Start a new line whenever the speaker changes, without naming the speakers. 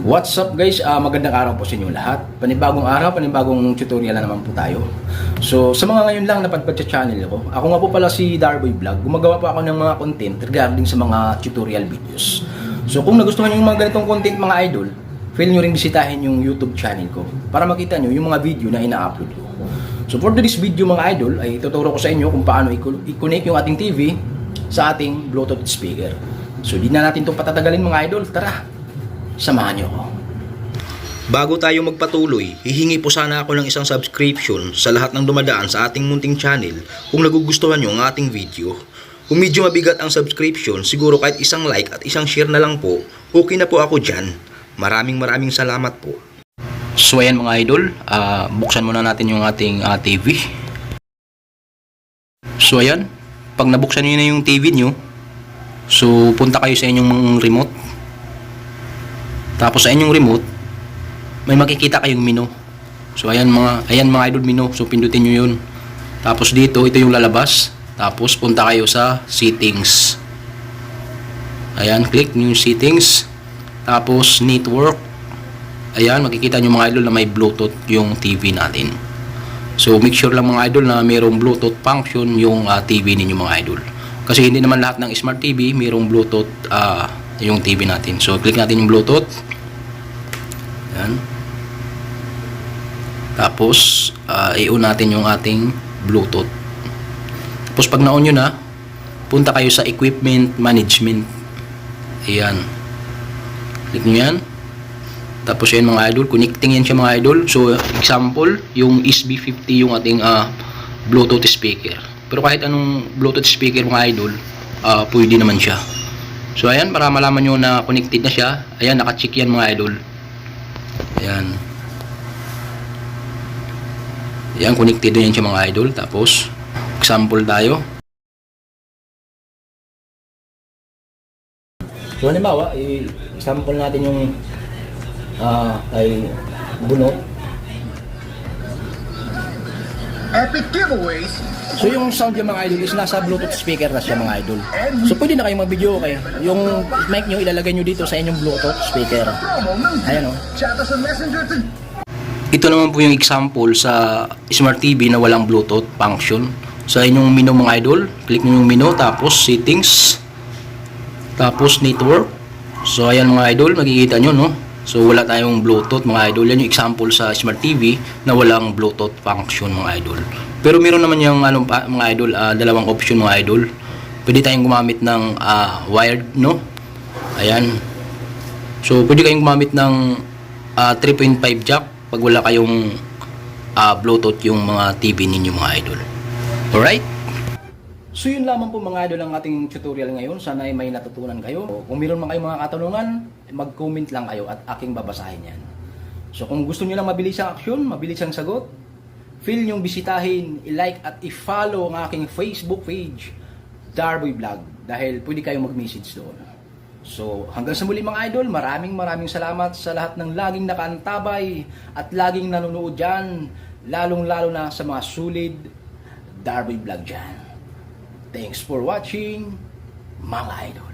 What's up guys? Ah, magandang araw po sa inyo lahat. Panibagong araw, panibagong tutorial na naman po tayo. So, sa mga ngayon lang napadpad sa channel ko, ako nga po pala si Darboy Vlog. Gumagawa po ako ng mga content regarding sa mga tutorial videos. So, kung nagustuhan niyo yung mga ganitong content mga idol, feel nyo rin bisitahin yung YouTube channel ko para makita nyo yung mga video na ina-upload ko. So, for this video mga idol, ay tuturo ko sa inyo kung paano i-connect yung ating TV sa ating Bluetooth speaker. So, di na natin itong patatagalin mga idol. Tara, samahan nyo ako.
Bago tayo magpatuloy, hihingi po sana ako ng isang subscription sa lahat ng dumadaan sa ating munting channel kung nagugustuhan nyo ang ating video. Kung medyo mabigat ang subscription, siguro kahit isang like at isang share na lang po, okay na po ako dyan. Maraming maraming salamat po.
So ayan mga idol, ah, buksan muna natin yung ating ah, TV. So ayan, pag nabuksan niyo na yung TV niyo, so punta kayo sa inyong remote. Tapos sa inyong remote, may makikita kayong menu. So ayan mga, ayan mga idol menu, so pindutin niyo yun. Tapos dito, ito yung lalabas. Tapos punta kayo sa settings. Ayan, click yung settings. Tapos network. Ayan, makikita nyo mga idol na may Bluetooth yung TV natin. So, make sure lang mga idol na mayroong Bluetooth function yung ah, TV ninyo mga idol. Kasi hindi naman lahat ng Smart TV mayroong Bluetooth ah, yung TV natin. So, click natin yung Bluetooth. Ayan. Tapos, ah, i-on natin yung ating Bluetooth. Tapos, pag na-on nyo na, punta kayo sa Equipment Management. Ayan. Click nyo yan. Tapos yan mga idol, connecting yan siya mga idol. So example, yung SB50 yung ating ah, Bluetooth speaker. Pero kahit anong Bluetooth speaker mga idol, ah, pwede naman siya. So ayan, para malaman nyo na connected na siya. Ayan, naka-check yan mga idol. Ayan. Ayan, connected na yan siya mga idol. Tapos, example tayo. So halimbawa, i-sample natin yung ah ay bunot.
Epic giveaways.
So yung sound yung mga idol is nasa Bluetooth speaker na siya mga idol. So pwede na kayong mag-video okay. Yung mic nyo ilalagay nyo dito sa inyong Bluetooth speaker. Ayan o.
Messenger to
Ito naman po yung example sa Smart TV na walang Bluetooth function. Sa inyong menu mga idol, click nyo yung menu tapos settings tapos network. So ayan mga idol, makikita nyo no. So wala tayong Bluetooth mga idol. Yan yung example sa Smart TV na walang Bluetooth function mga idol. Pero meron naman yung ano, mga idol, ah, dalawang option mga idol. Pwede tayong gumamit ng ah, wired no. Ayan. So pwede kayong gumamit ng ah, 3.5 jack pag wala kayong ah, Bluetooth yung mga TV ninyo mga idol. Alright? So yun lamang po mga idol ang ating tutorial ngayon. Sana ay may natutunan kayo. Kung meron man kayong mga katanungan, mag-comment lang kayo at aking babasahin yan. So kung gusto niyo lang mabilis ang aksyon, mabilis ang sagot, feel nyong bisitahin, i-like at i-follow ang aking Facebook page, Darboy Vlog, dahil pwede kayong mag-message doon. So hanggang sa muli mga idol, maraming maraming salamat sa lahat ng laging nakaantabay at laging nanonood dyan, lalong lalo na sa mga solid Darboy Vlog dyan. Thanks for watching, mga idol.